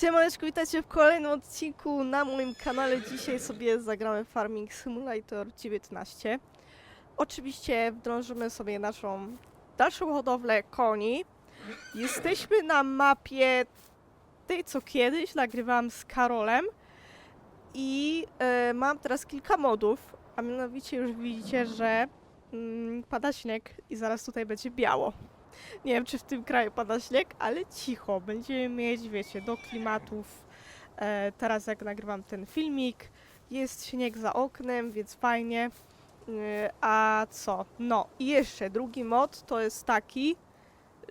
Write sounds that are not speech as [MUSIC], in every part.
Siemaneczko, witajcie w kolejnym odcinku na moim kanale. Dzisiaj sobie zagramy Farming Simulator 19. Oczywiście wdrążymy sobie naszą dalszą hodowlę koni. Jesteśmy na mapie tej, co kiedyś nagrywałam z Karolem. I e, mam teraz kilka modów, a mianowicie już widzicie, że mm, pada śnieg i zaraz tutaj będzie biało. Nie wiem, czy w tym kraju pada śnieg, ale cicho. Będziemy mieć, wiecie, do klimatów. E, teraz jak nagrywam ten filmik, jest śnieg za oknem, więc fajnie. E, a co? No i jeszcze drugi mod to jest taki,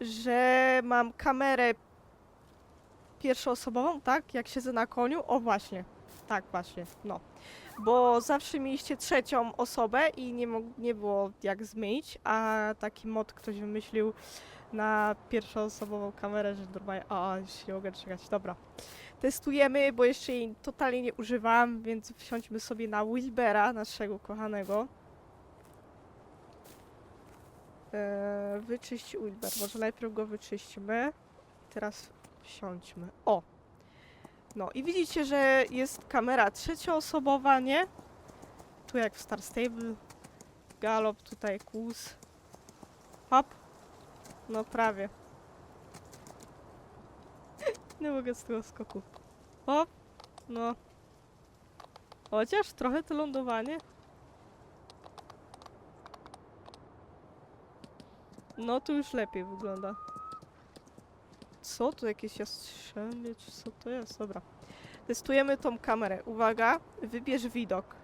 że mam kamerę pierwszoosobową, tak? Jak siedzę na koniu. O właśnie, tak właśnie, no. Bo zawsze mieliście trzecią osobę i nie, mog- nie było jak zmienić, a taki mod ktoś wymyślił na pierwszoosobową kamerę, że normalnie... A, już nie mogę czekać, dobra. Testujemy, bo jeszcze jej totalnie nie używałam, więc wsiądźmy sobie na Wilbera, naszego kochanego. Eee, wyczyść Wilber, może najpierw go wyczyśćmy. Teraz wsiądźmy. O! No i widzicie, że jest kamera trzecioosobowa, nie? Tu jak w Star Stable. Galop, tutaj kłus. Hop. No prawie. [LAUGHS] Nie mogę z tego skoku. Hop. No. Chociaż trochę to lądowanie. No tu już lepiej wygląda. Co? Tu jakieś jastrzębie, czy co to jest? Dobra. Testujemy tą kamerę. Uwaga, wybierz widok.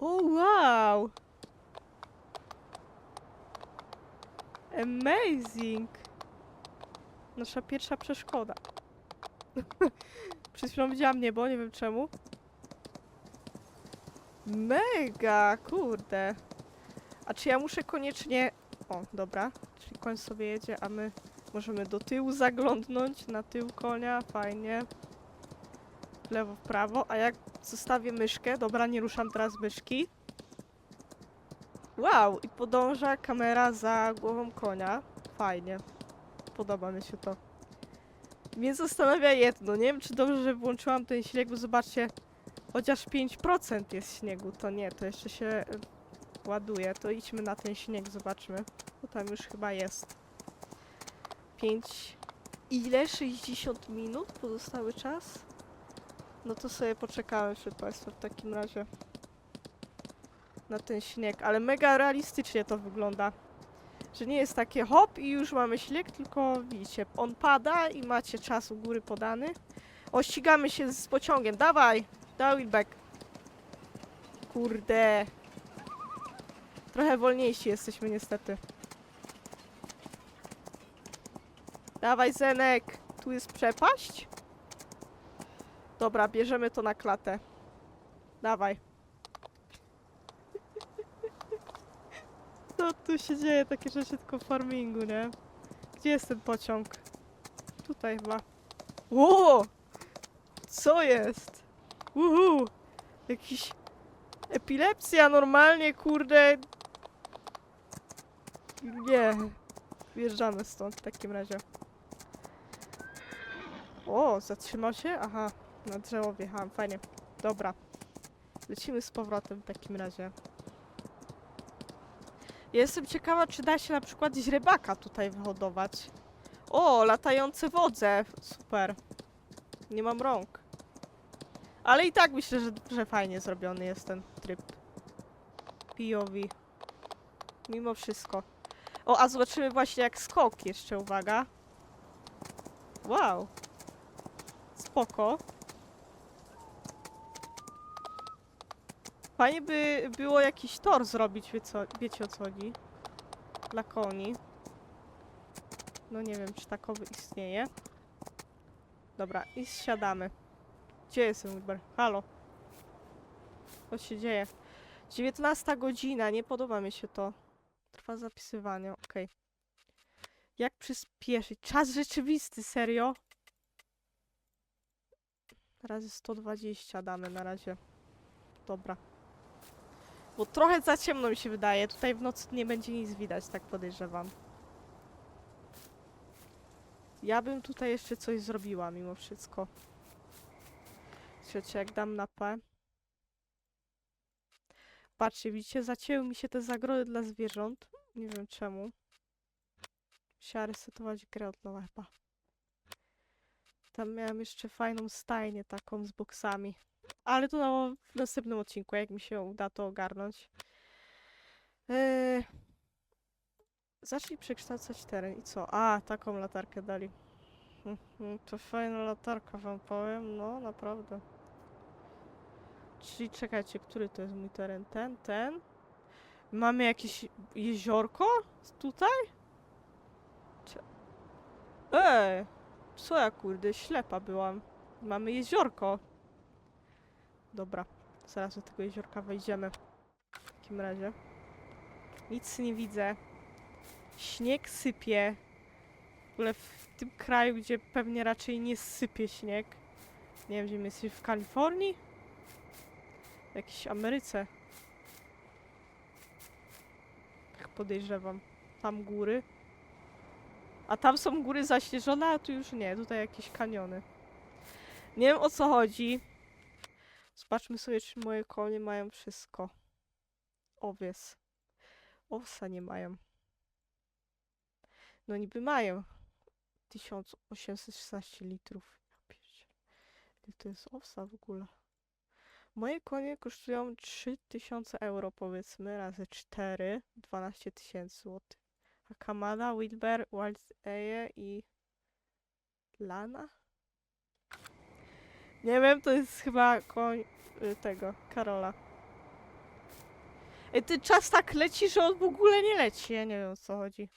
O wow! Amazing! Nasza pierwsza przeszkoda. [LAUGHS] Przed chwilą widziałam niebo, nie wiem czemu. Mega, kurde. A czy ja muszę koniecznie... O, dobra. Czyli koń sobie jedzie, a my możemy do tyłu zaglądnąć, na tył konia, fajnie. W lewo, w prawo. A jak zostawię myszkę, dobra, nie ruszam teraz myszki. Wow, i podąża kamera za głową konia. Fajnie. Podoba mi się to. Mnie zastanawia jedno, nie wiem czy dobrze, że włączyłam ten śnieg, bo zobaczcie, chociaż 5% jest śniegu, to nie, to jeszcze się ładuje. To idźmy na ten śnieg, zobaczmy. Bo tam już chyba jest. 5... Ile? 60 minut pozostały czas? No to sobie poczekamy przed Państwem w takim razie na ten śnieg, ale mega realistycznie to wygląda. Że nie jest takie hop i już mamy śnieg, tylko widzicie, on pada i macie czas u góry podany. O, ścigamy się z pociągiem, dawaj! Dawaj, back. Kurde. Trochę wolniejsi jesteśmy niestety. Dawaj, Zenek! Tu jest przepaść? Dobra, bierzemy to na klatę. Dawaj. Co tu się dzieje? Takie rzeczy tylko w farmingu, nie? Gdzie jest ten pociąg? Tutaj chyba. Ło! Co jest? Uhu! Jakiś... Epilepsja normalnie, kurde. Nie. Wjeżdżamy stąd w takim razie. O, zatrzymał się? Aha, na drzewo wjechałam, fajnie. Dobra. Lecimy z powrotem w takim razie. Jestem ciekawa, czy da się na przykład źrebaka tutaj wyhodować. O, latające wodze. Super. Nie mam rąk. Ale i tak myślę, że, że fajnie zrobiony jest ten tryb. POV. Mimo wszystko. O, a zobaczymy właśnie jak skok jeszcze, uwaga. Wow. Spoko. Fajnie by było jakiś tor zrobić, wie co, wiecie o co chodzi. Dla koni. No nie wiem, czy takowy istnieje. Dobra, i zsiadamy. Gdzie jest Uber? Halo. Co się dzieje? 19 godzina, nie podoba mi się to. Zapisywanie, okej. Jak przyspieszyć? Czas rzeczywisty, serio? Razy 120 damy na razie. Dobra. Bo trochę za ciemno mi się wydaje. Tutaj w nocy nie będzie nic widać, tak podejrzewam. Ja bym tutaj jeszcze coś zrobiła mimo wszystko. Słuchajcie, jak dam na P. Patrzcie, widzicie, zacięły mi się te zagrody dla zwierząt. Nie wiem czemu. Musiała resetować grę od nowa chyba. Tam miałam jeszcze fajną stajnię taką z boksami. Ale to na, w następnym odcinku, jak mi się uda to ogarnąć. Yy... Zacznij przekształcać teren. I co? A, taką latarkę dali. Mhm, To fajna latarka, wam powiem. No, naprawdę. Czyli czekajcie, który to jest mój teren? Ten, ten? Mamy jakieś jeziorko? Tutaj? Cze- Ej! Co ja kurde, ślepa byłam. Mamy jeziorko. Dobra, zaraz do tego jeziorka wejdziemy. W takim razie. Nic nie widzę. Śnieg sypie. W ogóle w tym kraju, gdzie pewnie raczej nie sypie śnieg. Nie wiem, gdzie my jesteśmy, w Kalifornii? W jakiejś Ameryce. Tak podejrzewam. Tam góry. A tam są góry zaśnieżone, a tu już nie. Tutaj jakieś kaniony. Nie wiem o co chodzi. Zobaczmy sobie, czy moje konie mają wszystko. Owies. Owsa nie mają. No niby mają. 1816 litrów. To jest owsa w ogóle? Moje konie kosztują 3000 euro powiedzmy, razy 4, 12 tysięcy złotych. A Kamada, Wilber, Wild Eye i Lana? Nie wiem, to jest chyba koń y, tego, Karola. Ej, ty czas tak leci, że on w ogóle nie leci. Ja nie wiem o co chodzi.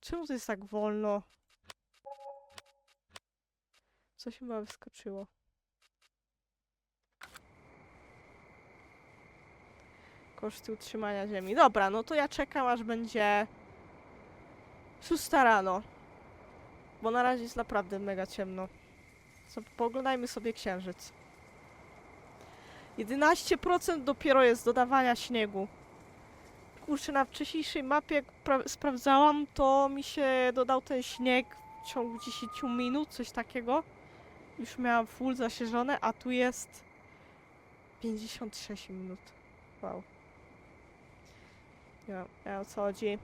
Czemu to jest tak wolno? Co się chyba wyskoczyło? Koszty utrzymania ziemi. Dobra, no to ja czekam aż będzie 6 rano. Bo na razie jest naprawdę mega ciemno. Pooglądajmy sobie księżyc. 11% dopiero jest dodawania śniegu. Kurczę, na wcześniejszej mapie, jak pra- sprawdzałam, to mi się dodał ten śnieg w ciągu 10 minut, coś takiego. Już miałam full zasieżone, a tu jest 56 minut. Wow. Nie wiem, o co chodzi.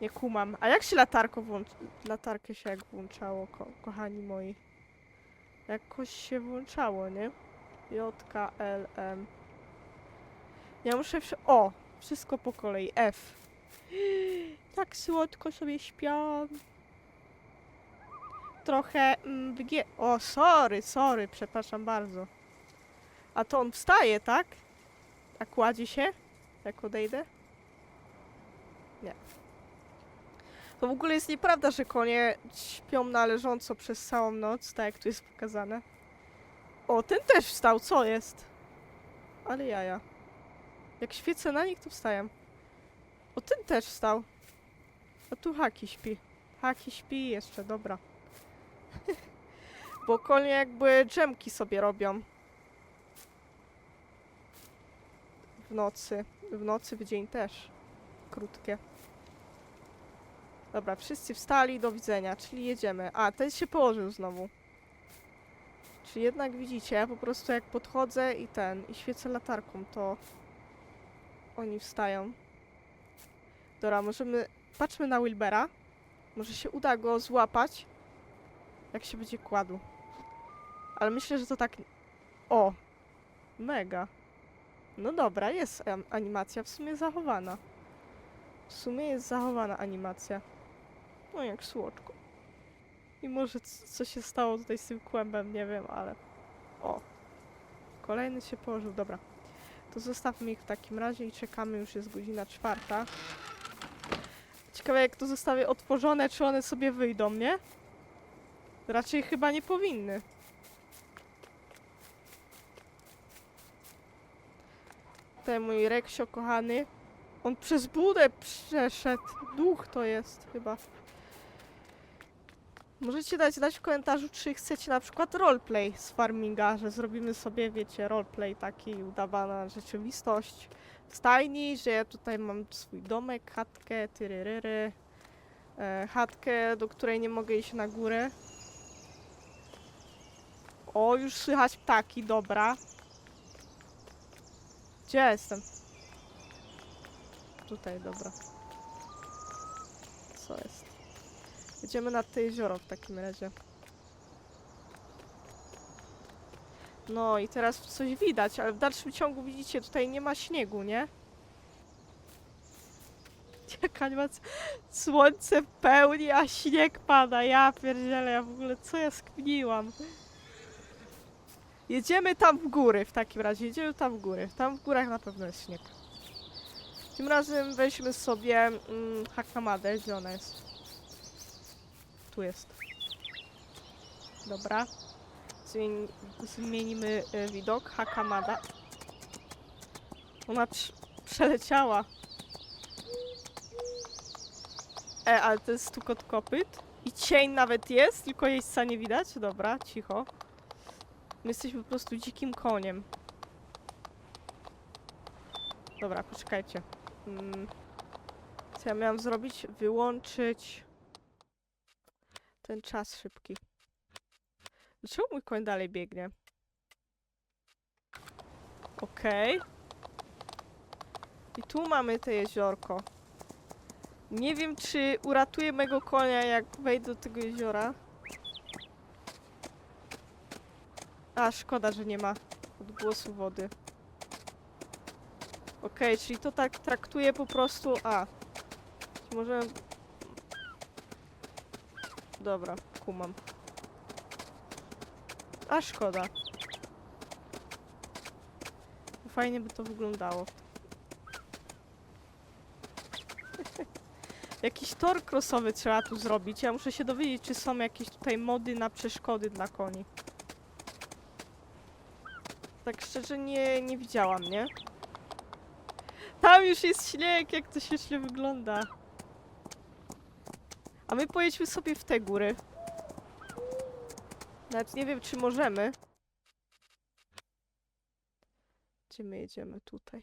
Nie kumam. A jak się latarko włącz... Latarkę się jak włączało, ko kochani moi? Jakoś się włączało, nie? J, L, M. Ja muszę... Wszy- o! Wszystko po kolei. F. Tak słodko sobie śpią. Trochę mm. O, sorry, sorry, przepraszam bardzo. A to on wstaje, tak? A kładzie się? Jak odejdę? Nie. To w ogóle jest nieprawda, że konie śpią na leżąco przez całą noc, tak jak tu jest pokazane. O, ten też wstał, co jest? Ale jaja. Jak świecę na nich, to wstają. O, ten też wstał. A tu Haki śpi. Haki śpi jeszcze, dobra. [LAUGHS] Bo konie jakby dżemki sobie robią. W nocy. W nocy, w dzień też. Krótkie. Dobra, wszyscy wstali, do widzenia, czyli jedziemy. A, ten się położył znowu. Czy jednak widzicie, po prostu jak podchodzę i ten, i świecę latarką, to oni wstają. Dobra, możemy, patrzmy na Wilbera. Może się uda go złapać, jak się będzie kładł. Ale myślę, że to tak... O! Mega. No dobra, jest animacja w sumie zachowana. W sumie jest zachowana animacja. No jak słodko. I może co się stało tutaj z tym kłębem, nie wiem, ale... O! Kolejny się położył, dobra. To zostawmy ich w takim razie i czekamy, już jest godzina czwarta. Ciekawe jak to zostawię otworzone, czy one sobie wyjdą, nie? Raczej chyba nie powinny. Ten mój Reksio kochany. On przez budę przeszedł. Duch to jest chyba. Możecie dać znać w komentarzu, czy chcecie na przykład roleplay z farminga, że zrobimy sobie, wiecie, roleplay taki udawana rzeczywistość w stajni, że ja tutaj mam swój domek, chatkę, tyryryry. e, chatkę, do której nie mogę iść na górę. O, już słychać ptaki, dobra. Gdzie ja jestem? Tutaj, dobra. Co jest? Jedziemy na te jezioro w takim razie. No i teraz coś widać, ale w dalszym ciągu widzicie, tutaj nie ma śniegu, nie? Jaka animacja. Słońce pełni, a śnieg pada. Ja pierdzielę, ja w ogóle co ja skminiłam. Jedziemy tam w góry w takim razie, jedziemy tam w góry. Tam w górach na pewno jest śnieg. Tym razem weźmy sobie mm, Hakamadę, gdzie ona jest? Tu jest. Dobra. Zmienimy y, widok. Hakamada. Ona prz- przeleciała. E, ale to jest stukot kopyt. I cień nawet jest, tylko jeźdźca nie widać. Dobra, cicho. My jesteśmy po prostu dzikim koniem. Dobra, poczekajcie. Mm. Co ja miałam zrobić? Wyłączyć ten czas szybki. Dlaczego mój koń dalej biegnie? Okej. I tu mamy te jeziorko. Nie wiem, czy uratuję mego konia, jak wejdę do tego jeziora. A, szkoda, że nie ma odgłosu wody. Okej, czyli to tak traktuje po prostu... A. Może... Dobra, kumam. A, szkoda. Fajnie by to wyglądało. [LAUGHS] Jakiś tor crossowy trzeba tu zrobić. Ja muszę się dowiedzieć, czy są jakieś tutaj mody na przeszkody dla koni. Tak szczerze nie, nie widziałam, nie? Tam już jest śnieg, jak to ślicznie wygląda. A my pojedźmy sobie w te góry. Nawet nie wiem, czy możemy. Gdzie my jedziemy? Tutaj.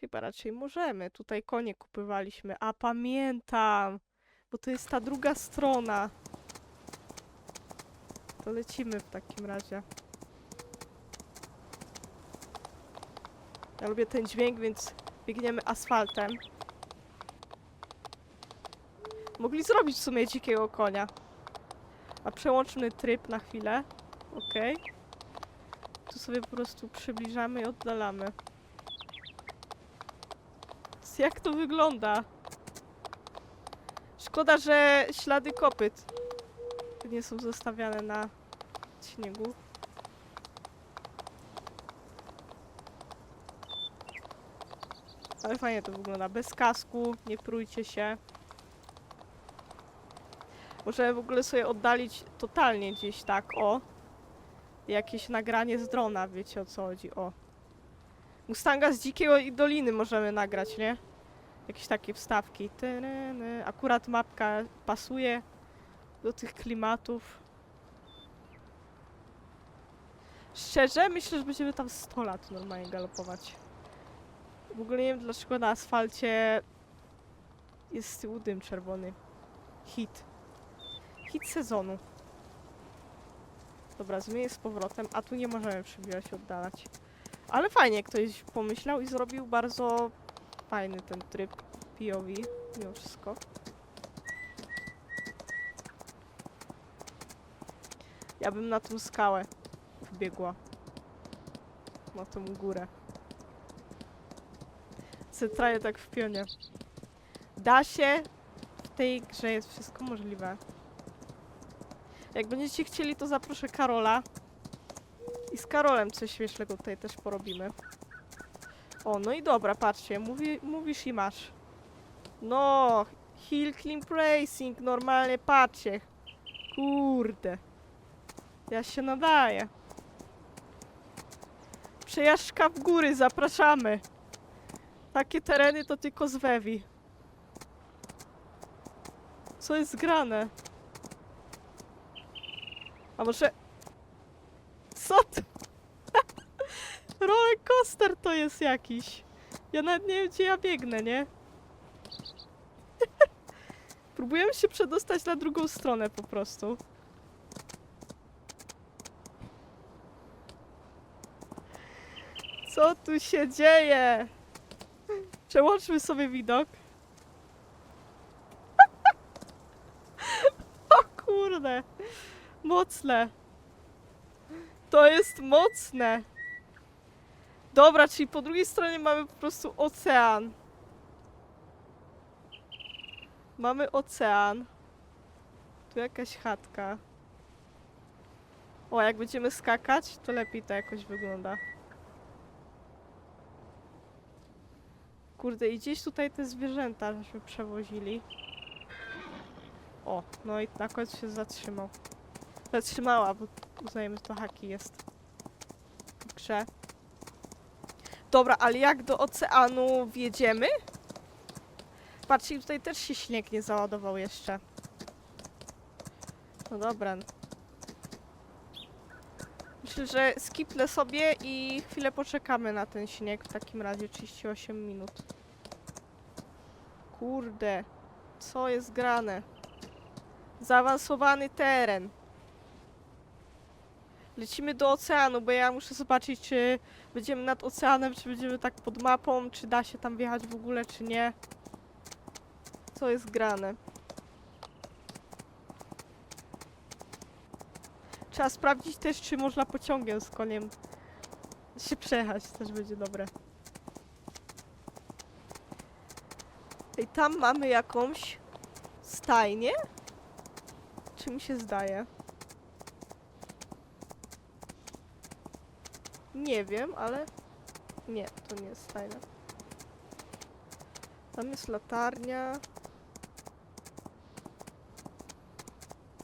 Chyba raczej możemy. Tutaj konie kupywaliśmy. A pamiętam! Bo to jest ta druga strona. To lecimy w takim razie. Ja lubię ten dźwięk, więc biegniemy asfaltem. Mogli zrobić w sumie dzikiego konia. A przełączmy tryb na chwilę. Okej. Tu sobie po prostu przybliżamy i oddalamy. Jak to wygląda? Szkoda, że ślady kopyt nie są zostawiane na śniegu. Ale fajnie to wygląda. Bez kasku, nie prójcie się. Możemy w ogóle sobie oddalić totalnie gdzieś tak, o. Jakieś nagranie z drona, wiecie o co chodzi, o. Mustanga z dzikiego i doliny możemy nagrać, nie? Jakieś takie wstawki. Akurat mapka pasuje do tych klimatów. Szczerze, myślę, że będziemy tam 100 lat normalnie galopować. W ogóle nie wiem dlaczego na asfalcie jest z tyłu dym czerwony. Hit. Hit sezonu. Dobra, zmienię z powrotem, a tu nie możemy przybijać i oddalać. Ale fajnie ktoś pomyślał i zrobił bardzo fajny ten tryb POV mimo wszystko. Ja bym na tą skałę wbiegła. Na tą górę. Centralnie tak w pionie. Da się. W tej grze jest wszystko możliwe. Jak będziecie chcieli, to zaproszę Karola. I z Karolem coś śmiesznego tutaj też porobimy. O, no i dobra, patrzcie, mówi, mówisz i masz. No, Hill Climb Racing, normalnie patrzcie. Kurde. Ja się nadaję. Przejażdżka w góry, zapraszamy. Takie tereny to tylko z Wewi. Co jest grane? A może... Co to? [LAUGHS] Roller coaster to jest jakiś. Ja nawet nie wiem, gdzie ja biegnę, nie? [LAUGHS] Próbujemy się przedostać na drugą stronę po prostu. Co tu się dzieje? Przełączmy sobie widok. [LAUGHS] o kurde. Mocne. To jest mocne. Dobra, czyli po drugiej stronie mamy po prostu ocean. Mamy ocean. Tu jakaś chatka. O, jak będziemy skakać, to lepiej to jakoś wygląda. Kurde, i gdzieś tutaj te zwierzęta żeśmy przewozili. O, no i na końcu się zatrzymał. Zatrzymała, bo uznajemy, że to haki jest. W grze. Dobra, ale jak do oceanu wjedziemy? Patrzcie, tutaj też się śnieg nie załadował jeszcze. No dobra. Myślę, że skipnę sobie i chwilę poczekamy na ten śnieg. W takim razie 38 minut. Kurde. Co jest grane? Zaawansowany teren. Lecimy do oceanu, bo ja muszę zobaczyć, czy będziemy nad oceanem, czy będziemy tak pod mapą, czy da się tam wjechać w ogóle, czy nie. Co jest grane? Trzeba sprawdzić też, czy można pociągiem z koniem się przejechać. Też będzie dobre. I tam mamy jakąś stajnię? Czy mi się zdaje? Nie wiem, ale... Nie, to nie jest stajnia. Tam jest latarnia.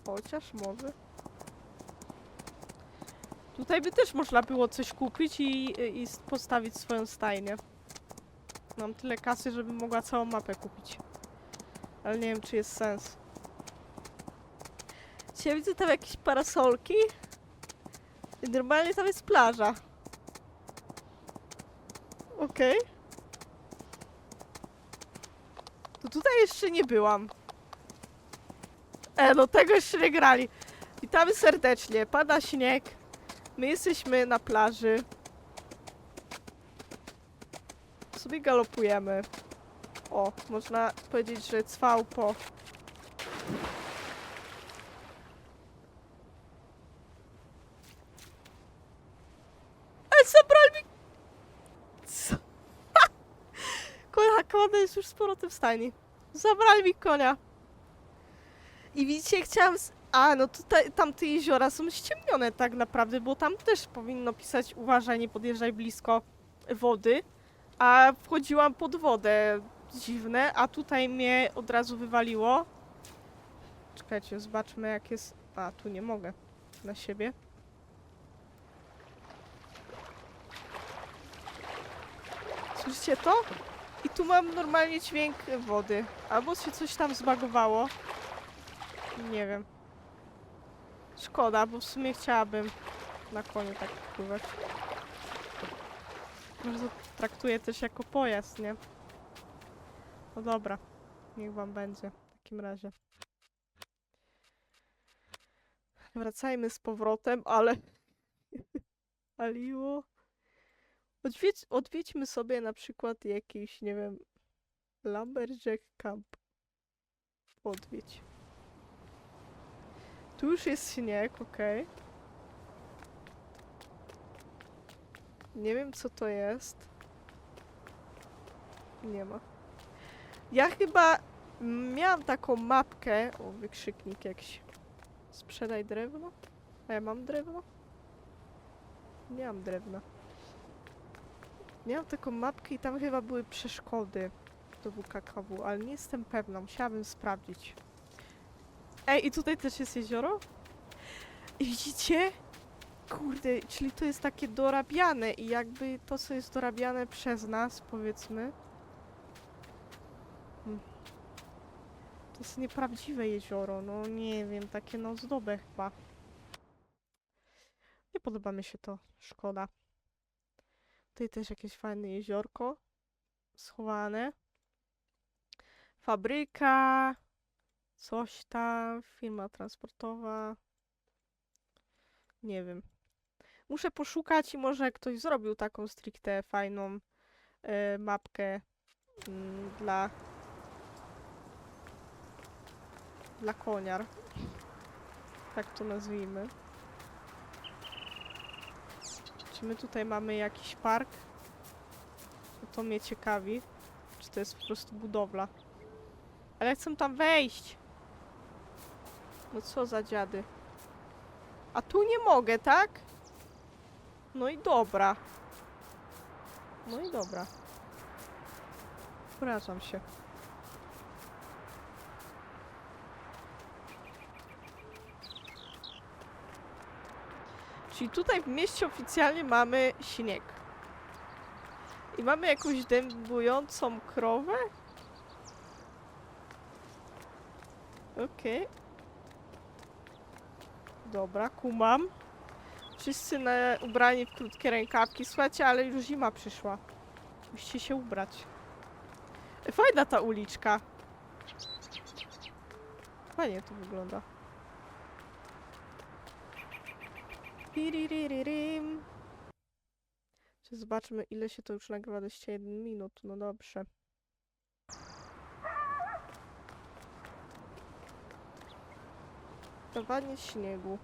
Chociaż może. Tutaj by też można było coś kupić i, i postawić swoją stajnię. Mam tyle kasy, żebym mogła całą mapę kupić. Ale nie wiem, czy jest sens. Czy ja widzę tam jakieś parasolki? I normalnie tam jest plaża. Okej. To tutaj jeszcze nie byłam. E, no tego jeszcze nie grali. Witamy serdecznie. Pada śnieg. My jesteśmy na plaży. Sobie galopujemy. O, można powiedzieć, że cwał po. Ej, zabrali mi... Co? Konia jest już z powrotem w stajni. Zabrali mi konia. I widzicie, chciałam... S- A, no tutaj, tamte jeziora są ściemnione tak naprawdę, bo tam też powinno pisać uważaj, nie podjeżdżaj blisko wody. A wchodziłam pod wodę. Dziwne, a tutaj mnie od razu wywaliło. Czekajcie, zobaczmy jak jest... A, tu nie mogę. Na siebie. Słyszycie to? I tu mam normalnie dźwięk wody. Albo się coś tam zbagowało. Nie wiem. Szkoda, bo w sumie chciałabym na koniu tak pływać. Może to traktuję też jako pojazd, nie? No dobra. Niech wam będzie w takim razie. Wracajmy z powrotem, ale... [LAUGHS] Aliło. Odwiedź, odwiedźmy sobie na przykład jakiś, nie wiem, Lumberjack Camp. Odwiedź. Tu już jest śnieg, okej. Nie wiem, co to jest. Nie ma. Ja chyba miałam taką mapkę. O, wykrzyknik jakiś. Sprzedaj drewno? A ja mam drewno? Nie mam drewna. Miałam taką mapkę i tam chyba były przeszkody do WKKW, ale nie jestem pewna. Musiałabym sprawdzić. Ej, i tutaj też jest jezioro? I widzicie? Kurde, czyli to jest takie dorabiane i jakby to, co jest dorabiane przez nas, powiedzmy. Hmm. To jest nieprawdziwe jezioro, no nie wiem, takie no zdobę chyba. Nie podoba mi się to, szkoda. Tutaj też jakieś fajne jeziorko schowane. Fabryka. Coś tam, firma transportowa. Nie wiem. Muszę poszukać i może ktoś zrobił taką stricte fajną e, mapkę mm, dla dla koniar. Tak to nazwijmy. Czy my tutaj mamy jakiś park? No to mnie ciekawi. Czy to jest po prostu budowla? Ale chcę tam wejść. No co za dziady. A tu nie mogę, tak? No i dobra. No i dobra. Wracam się. Czyli tutaj w mieście oficjalnie mamy śnieg. I mamy jakąś dębującą krowę? Okej. Dobra, kumam. Wszyscy na, ubrani w krótkie rękawki. Słuchajcie, ale już zima przyszła. Musicie się ubrać. Fajna ta uliczka. Fajnie to wygląda. Piriririm. Zobaczmy, ile się to już nagrywa. 21 minut. No dobrze. Dawanie śniegu.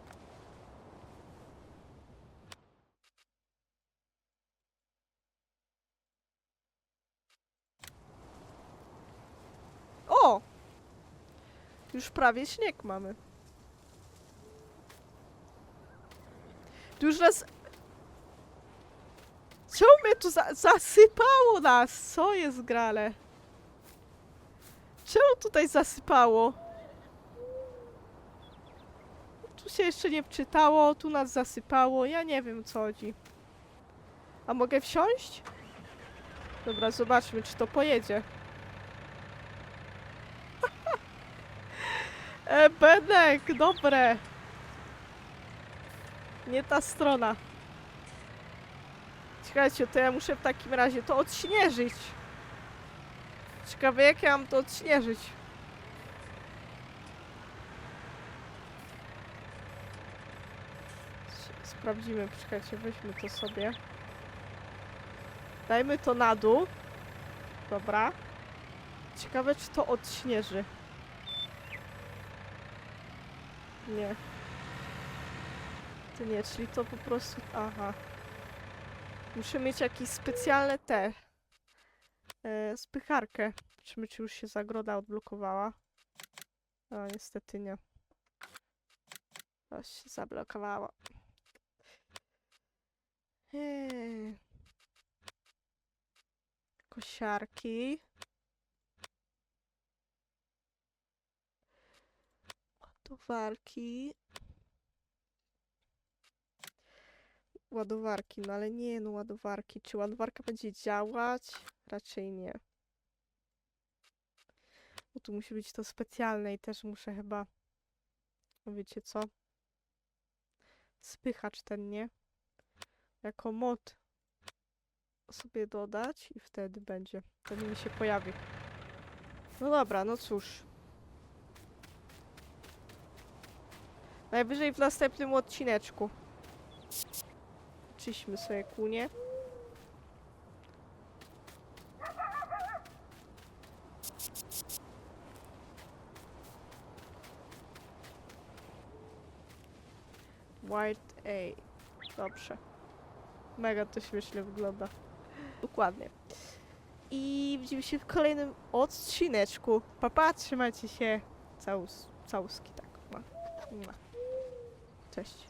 O! Już prawie śnieg mamy. Tu już nas... Czemu mnie tu za zasypało nas? Co jest grale? Czemu tutaj zasypało? Tu się jeszcze nie wczytało, tu nas zasypało. Ja nie wiem co chodzi. A mogę wsiąść? Dobra, zobaczmy, czy to pojedzie. [LAUGHS] e, Benek, dobre. Nie ta strona. Czekajcie, to ja muszę w takim razie to odśnieżyć. Ciekawe, jak ja mam to odśnieżyć. Sprawdzimy, czekajcie, weźmy to sobie. Dajmy to na dół. Dobra. Ciekawe, czy to odśnieży. Nie. To nie, czyli to po prostu... Aha. Muszę mieć jakieś specjalne te... E, spycharkę. Zobaczymy, czy już się zagroda odblokowała. A, niestety nie. To się zablokowała. Eee. Kosiarki. Ładowarki. Ładowarki, no ale nie no ładowarki. Czy ładowarka będzie działać? Raczej nie. Bo tu musi być to specjalne i też muszę chyba... No wiecie co? Spychacz ten, nie? Jako mod sobie dodać i wtedy będzie. Wtedy mi się pojawi. No dobra, no cóż. Najwyżej w następnym odcineczku. Czyśmy sobie kunie. White A. Dobrze. Mega to śmiesznie wygląda. Dokładnie. I widzimy się w kolejnym odcineczku. Papa, trzymajcie się. Całus, całuski, tak. Ma. Ma. Cześć.